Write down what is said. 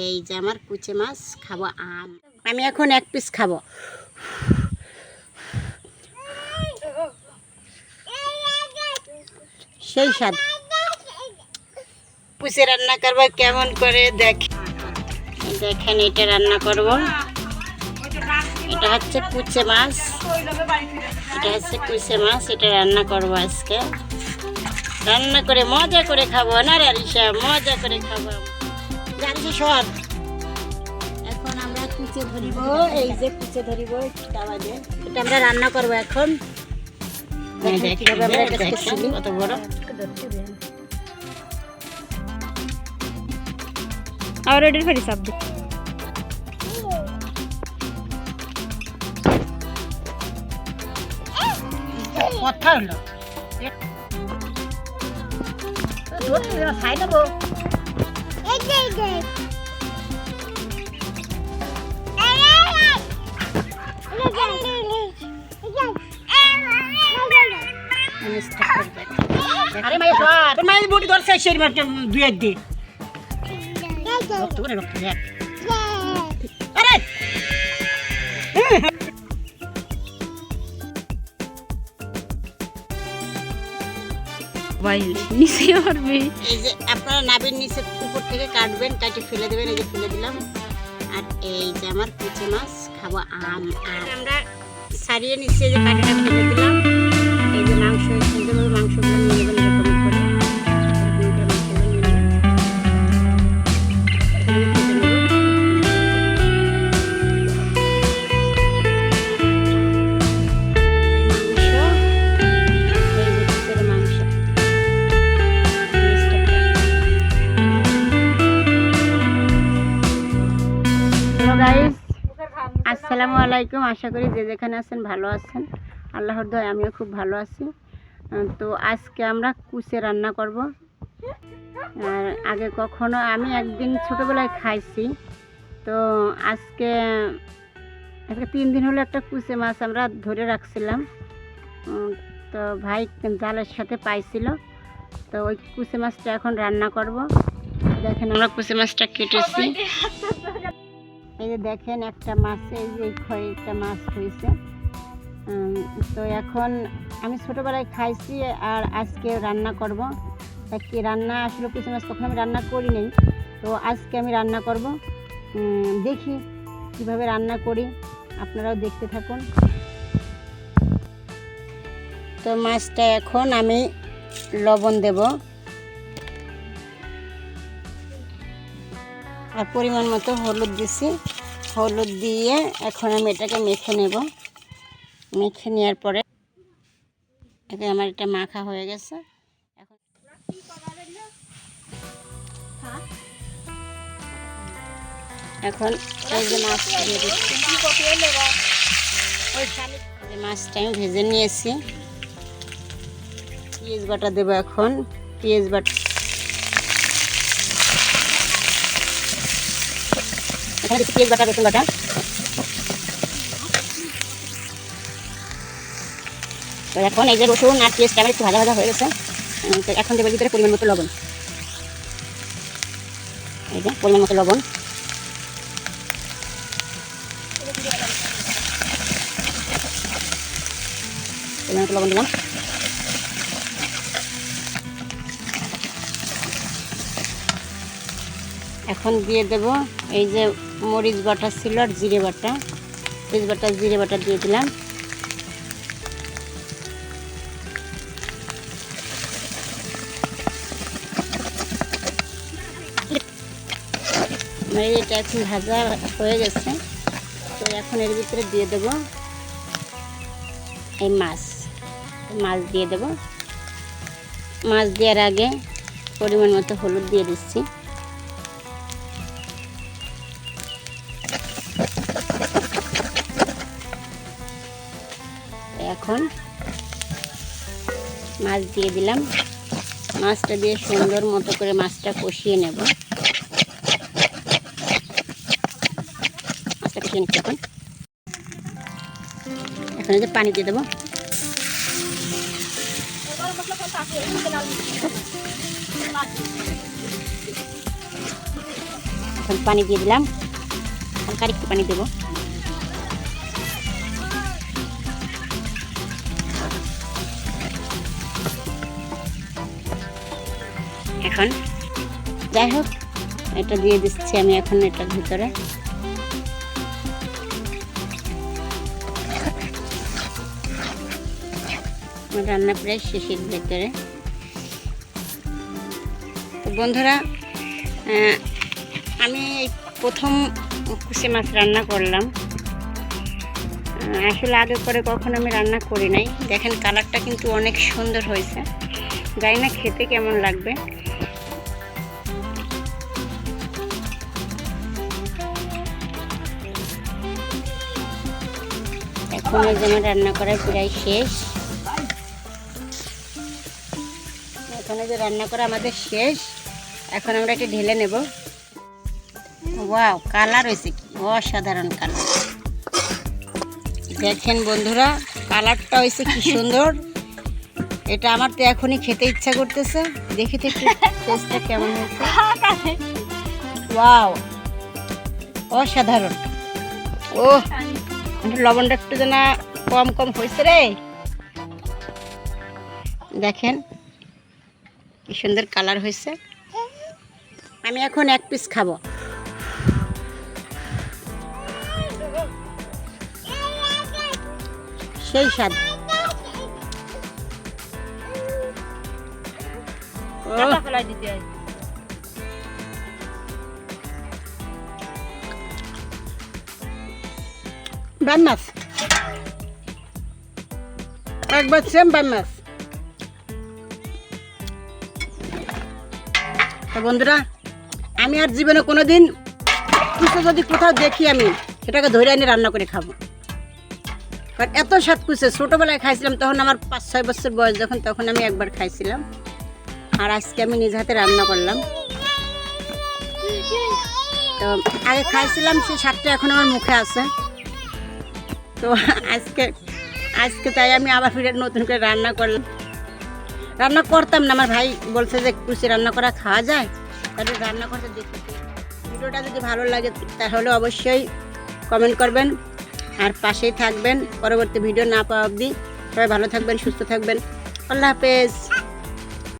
এই যে আমার কুচে মাছ খাব আম। আমি এখন এক পিস খাব। সেই স্বাদ। কুচে রান্না করব কেমন করে দেখ দেখেন এটা রান্না করব। এটা হচ্ছে কুচে মাছ। এটা হচ্ছে কুচে মাছ, এটা রান্না করব আজকে। রান্না করে মজা করে খাব না রারিসা মজা করে খাব। জানছি এখন আমরা কুচে ধরিব এই যে কুচে ধরিব তাওয়া দিয়ে। এটা আমরা রান্না করব এখন। কত বড়? আবার ওটার কথা হলো। সাই নেব আরে মাই সর। তোর মায়ের বডি ধরছে সেই মাছ দুই এক দি রক্ত করে, রক্ত আরে! বাইরে নিচে আমার এই যে আপনারা নাবির নিচে উপর থেকে কাটবেন, কাটে ফেলে দেবেন, এই যে ফেলে দিলাম। আর এই যে আমার কুচে মাছ, খাব আম। আর আমরা সারিয়ে নিচে যে কাটিটা ফেলে দিলাম। এই যে মাংস, সুন্দরভাবে মাংসগুলো নিয়ে আসসালামু আলাইকুম। আশা করি যে যেখানে আছেন ভালো আছেন। আল্লাহর দয় আমিও খুব ভালো আছি। তো আজকে আমরা কুচে রান্না করব। আর আগে কখনো আমি একদিন ছোটোবেলায় খাইছি। তো আজকে আজকে তিন দিন হলো একটা কুচে মাছ আমরা ধরে রাখছিলাম। তো ভাই জালের সাথে পাইছিল। তো ওই কুচে মাছটা এখন রান্না করব। দেখেন আমরা কুচে মাছটা কেটেছি। এই যে দেখেন একটা মাছে, এই যে কয়েকটা মাছ হয়েছে। তো এখন আমি ছোটোবেলায় খাইছি আর আজকে রান্না করব। কি রান্না আসলে কিছু মাছ কখনো আমি রান্না করি নাই। তো আজকে আমি রান্না করব। দেখি কীভাবে রান্না করি। আপনারাও দেখতে থাকুন। তো মাছটা এখন আমি লবণ দেব। আর পরিমাণ মতো হলুদ দিছি। হলুদ দিয়ে এখন আমি এটাকে মেখে নেব। মেখে নেওয়ার পরে এখন আমার এটা মাখা হয়ে গেছে। এখন এখন এই যে মাছ দিয়ে মাছটা আমি ভেজে নিয়েছি। পেঁয়াজ বাটা দেবো এখন। পেঁয়াজ বাটা এখানে দিচ্ছি পেঁয়াজ বাটা রসুন বাটা তো এখন এই যে রসুন আর পেঁয়াজটা আমার একটু ভাজা ভাজা হয়ে গেছে তো এখন দেবো ভিতরে পরিমাণ মতো লবণ। এই যে পরিমাণ মতো লবণ। পরিমাণ মতো লবণ দিলাম। এখন দিয়ে দেব এই যে মরিচ বাটা ছিল আর জিরে বাটা। মরিচ বাটা, জিরে বাটা দিয়ে দিলাম। এটা এখন ভাজা হয়ে গেছে। তো এখন এর ভিতরে দিয়ে দেব এই মাছ। মাছ দিয়ে দেব। মাছ দেওয়ার আগে পরিমাণ মতো হলুদ দিয়ে দিচ্ছি। এখন মাছ দিয়ে দিলাম। মাছটা দিয়ে সুন্দর মতো করে মাছটা কষিয়ে নেব। মাছটা নিচ্ছি এখন। এখন যে পানি দিয়ে দেবো। এখন পানি দিয়ে দিলাম। হালকা একটু পানি দেবো। এখন। যাই হোক, এটা দিয়ে দিচ্ছি আমি এখন এটার ভিতরে। রান্না প্রায় শেষের ভেতরে। বন্ধুরা আমি প্রথম কুসে মাছ রান্না করলাম। আসলে আগে করে কখনো আমি রান্না করি নাই। দেখেন, কালারটা কিন্তু অনেক সুন্দর হয়েছে। জানি না খেতে কেমন লাগবে। এখন এই আমার রান্না করা প্রায় শেষ। এখন যে রান্না করা আমাদের শেষ, এখন আমরা এটা ঢেলে নেব। ওয়াও, কালার হয়েছে কি? অসাধারণ কালার। দেখেন বন্ধুরা, কালারটা হয়েছে কি সুন্দর। এটা আমার তো এখনই খেতে ইচ্ছা করতেছে। দেখি তো একটু টেস্টটা কেমন হয়েছে। ওয়াও, অসাধারণ। ও লবণটা একটু যেন কম কম হয়েছে রে। দেখেন কি সুন্দর কালার হয়েছে। আমি এখন এক পিস খাব। সেই স্বাদ। ও, বান মাছ একবার সেম বান মাছ বন্ধুরা, আমি আর জীবনে কোনো দিন কুচো যদি কোথাও দেখি আমি, সেটাকে ধরে এনে রান্না করে খাব। কারণ এত স্বাদ কুচে ছোটোবেলায় খাইছিলাম, তখন আমার পাঁচ, ছয় বছর বয়স যখন, তখন আমি একবার খাইছিলাম। আর আজকে আমি নিজ হাতে রান্না করলাম। তো আগে খাইছিলাম সেই স্বাদটা এখন আমার মুখে আছে। তো আজকে আজকে তাই আমি আবার ফিরে নতুন করে রান্না করলাম। রান্না করতাম না, আমার ভাই বলছে যে কুচি রান্না করা খাওয়া যায়? তাহলে রান্না করতে দেখি। ভিডিওটা যদি ভালো লাগে, তাহলে অবশ্যই কমেন্ট করবেন আর পাশেই থাকবেন। পরবর্তী ভিডিও না পাওয়া অবধি সবাই ভালো থাকবেন, সুস্থ থাকবেন। আল্লাহ হাফেজ।